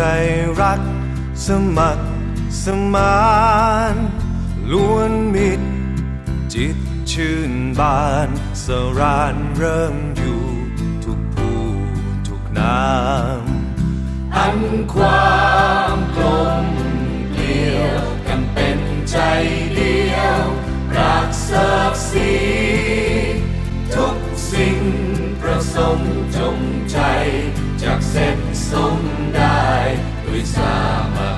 ใจรัก สมัครสมานล้วนมิตร จิตชื่นบานสรานเริ่มอยู่ทุกผู้ทุกนามอันความกลมเกลียว กันเป็นใจเดียว รักเสิกสีทุกสิ่งประสมจงใจจากเสร็จสม bersama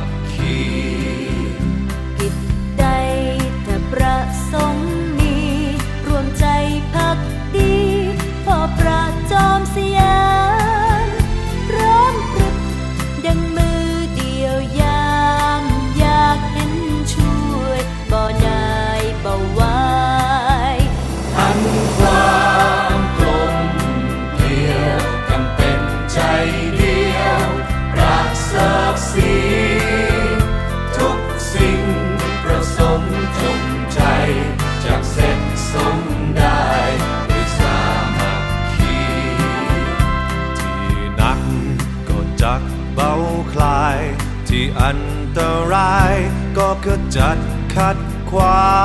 อันตรายก็ขจัดขัดขวา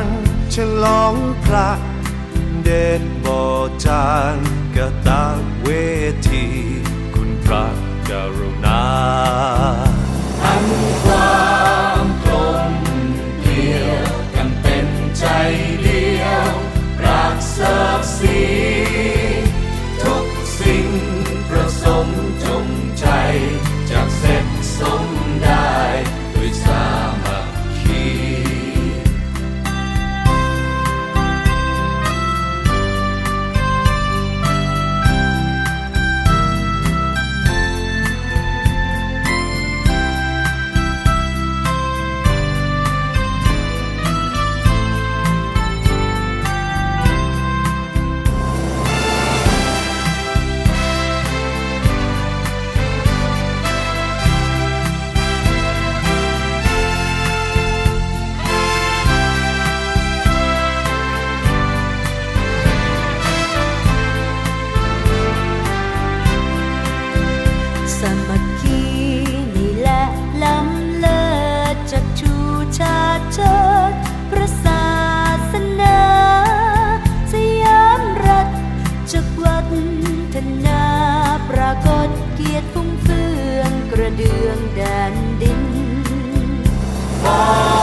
งฉลองพระเดชบอจางกะตาเวที คุณพระกรุณา ชูชาเชิดพระศาสนาสยามรัฐจักวัฒนาปรากฏเกียรติฟุ้งเฟืองกระเดืองแดนดินขอ